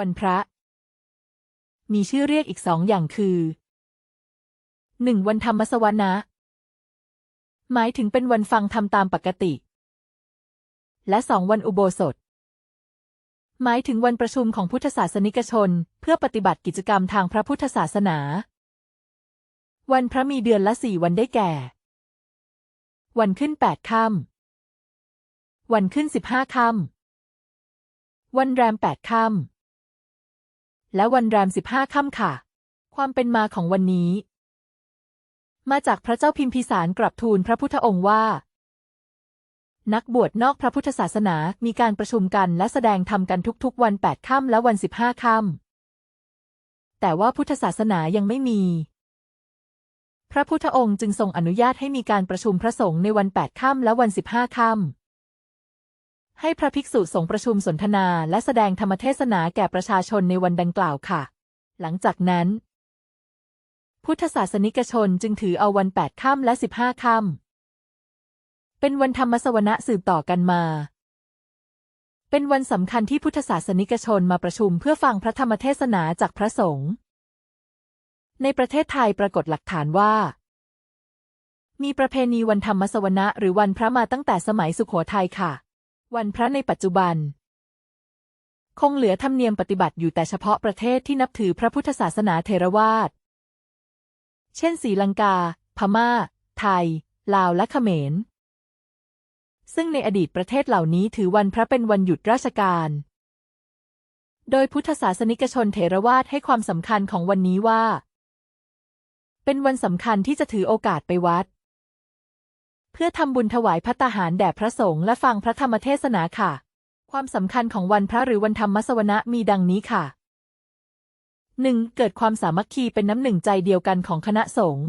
วันพระ มีชื่อเรียกอีกสองอย่างคือหนึ่งวันธรรมสวนะ หมายถึงเป็นวันฟังธรรมตามปกติ และสองวันอุโบสถ หมายถึงวันประชุมของพุทธศาสนิกชน เพื่อปฏิบัติกิจกรรมทางพระพุทธศาสนา วันพระมีเดือนละสี่วันได้แก่ วันขึ้นแปดค่ำวันขึ้นสิบห้าค่ำวันแรมแปดค่ำ และวันแรมสิบห้าค่ำค่ะ ความเป็นมาของวันนี้ มาจากพระเจ้าพิมพิสารกลับทูลพระพุทธองค์ว่า นักบวชนอกพระพุทธศาสนามีการประชุมกันและแสดงธรรมกันทุกๆ วันแปดค่ำและวันสิบห้าค่ำแต่ว่าพุทธศาสนายังไม่มี พระพุทธองค์จึงทรงอนุญาตให้มีการประชุมพระสงฆ์ในวันแปดค่ำและวันสิบห้าค่ำ ให้พระภิกษุสงฆ์ประชุมสนทนาและแสดงธรรมเทศนาแก่ประชาชนในวันดังกล่าวค่ะ หลังจากนั้น พุทธศาสนิกชนจึงถือเอาวันแปดค่ำและสิบห้าค่ำเป็นวันธรรมสวนะสืบต่อกันมา เป็นวันสำคัญที่พุทธศาสนิกชนมาประชุมเพื่อฟังพระธรรมเทศนาจากพระสงฆ์ในประเทศไทยปรากฏหลักฐานว่า มีประเพณีวันธรรมสวนะหรือวันพระมาตั้งแต่สมัยสุขโขทัยค่ะ วันพระในปัจจุบัน คงเหลือธรรมเนียมปฏิบัติอยู่แต่เฉพาะประเทศที่นับถือพระพุทธศาสนาเทรวาสเช่นศรีลังกา พม่า ไทย ลาวและเขมร ซึ่งในอดีตประเทศเหล่านี้ถือวันพระเป็นวันหยุดราชการ โดยพุทธศาสนิกชนเถรวาทให้ความสำคัญของวันนี้ว่า เป็นวันสำคัญที่จะถือโอกาสไปวัด เพื่อทำบุญถวายพัตตาหารแด่พระสงฆ์และฟังพระธรรมเทศนาค่ะ ความสำคัญของวันพระหรือวันธรรมสวนะมีดังนี้ค่ะหนึ่งเกิดความสามัคคีเป็นน้ำหนึ่งใจเดียวกันของคณะสงฆ์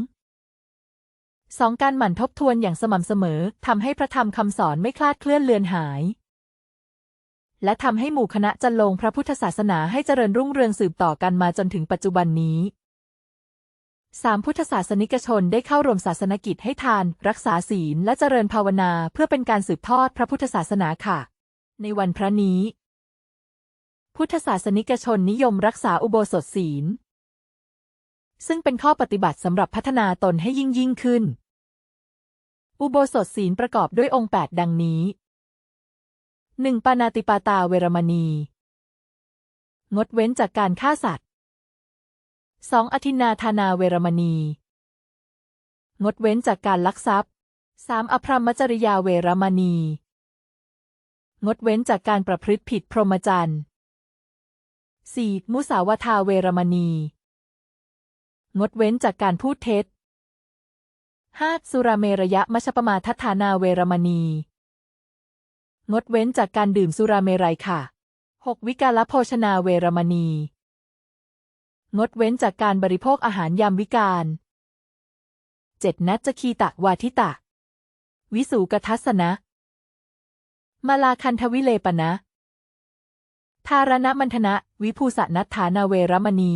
สองการหมั่นทบทวนอย่างสม่ำเสมอทำให้พระธรรมคำสอนไม่คลาดเคลื่อนเลือนหาย และทำให้หมู่คณะจันลงพระพุทธศาสนาให้เจริญรุ่งเรืองสืบต่อกันมาจนถึงปัจจุบันนี้ สามพุทธศาสนิกชนได้เข้าร่วมศาสนกิจให้ทาน รักษาศีลและเจริญภาวนาเพื่อเป็นการสืบทอดพระพุทธศาสนาค่ะ ในวันพระนี้ พุทธศาสนิกชนนิยมรักษาอุโบสถศีล ซึ่งเป็นข้อปฏิบัติสำหรับพัฒนาตนให้ยิ่งยิ่งขึ้น อุโบสถศีลประกอบด้วยองค์ 8 ดังนี้ 1. ปานาติปาตาเวรมณี งดเว้นจากการฆ่าสัตว์ 2. อธินาทานาเวรมณี งดเว้นจากการลักทรัพย์ 3. อภรรมจริยาเวรมณี งดเว้นจากการประพฤติผิดพรหมจรรย์ 4. มุสาวาทาเวรมณี งดเว้นจากการพูดเท็จ 5. สุราเมรยะมชปมาทัฐานาเวรมณี งดเว้นจากการดื่มสุราเมรัยค่ะ 6. วิกาลโภชนาเวรมณี งดเว้นจากการบริโภคอาหารยามวิกาล 7. นัจจคีตะวาทิตะ วิสูกทัสนะ มาลาคันทวิเลปนะทารณมันธนะ วิภูสนัฏฐานาเวรมณี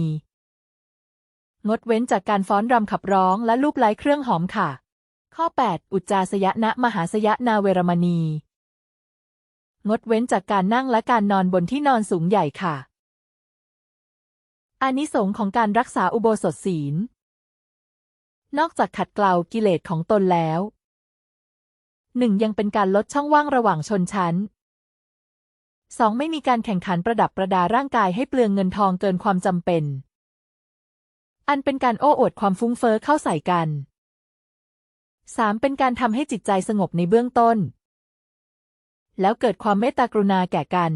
งดเว้นจากการฟ้อนรำขับร้องและลูบไล้เครื่องหอมค่ะ ข้อ 8 อุจจาสยนะมหาสยนาเวรมณี งดเว้นจากการนั่งและการนอนบนที่นอนสูงใหญ่ค่ะ อานิสงส์ของการรักษาอุโบสถศีล นอกจากขัดเกลากิเลสของตนแล้วหนึ่งยังเป็นการลดช่องว่างระหว่างชนชั้นสองไม่มีการแข่งขันประดับประดาร่างกายให้เปลืองเงินทองเกินความจำเป็น อันเป็นการโอ้อวดความฟุ้งเฟ้อเข้าใส่กันสามเป็นการทำให้จิตใจสงบในเบื้องต้น แล้วเกิดความเมตตากรุณาแก่กัน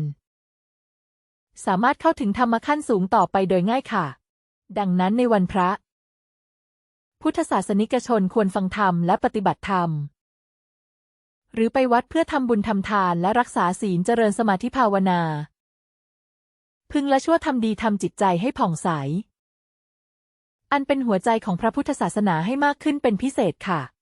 สามารถเข้าถึงธรรมขั้นสูงต่อไปโดยง่ายค่ะ ดังนั้นในวันพระ พุทธศาสนิกชนควรฟังธรรมและปฏิบัติธรรม หรือไปวัดเพื่อทำบุญทำทานและรักษาศีลเจริญสมาธิภาวนา พึงและชั่วทำดีทำจิตใจให้ผ่องใส อันเป็นหัวใจของพระพุทธศาสนาให้มากขึ้นเป็นพิเศษค่ะ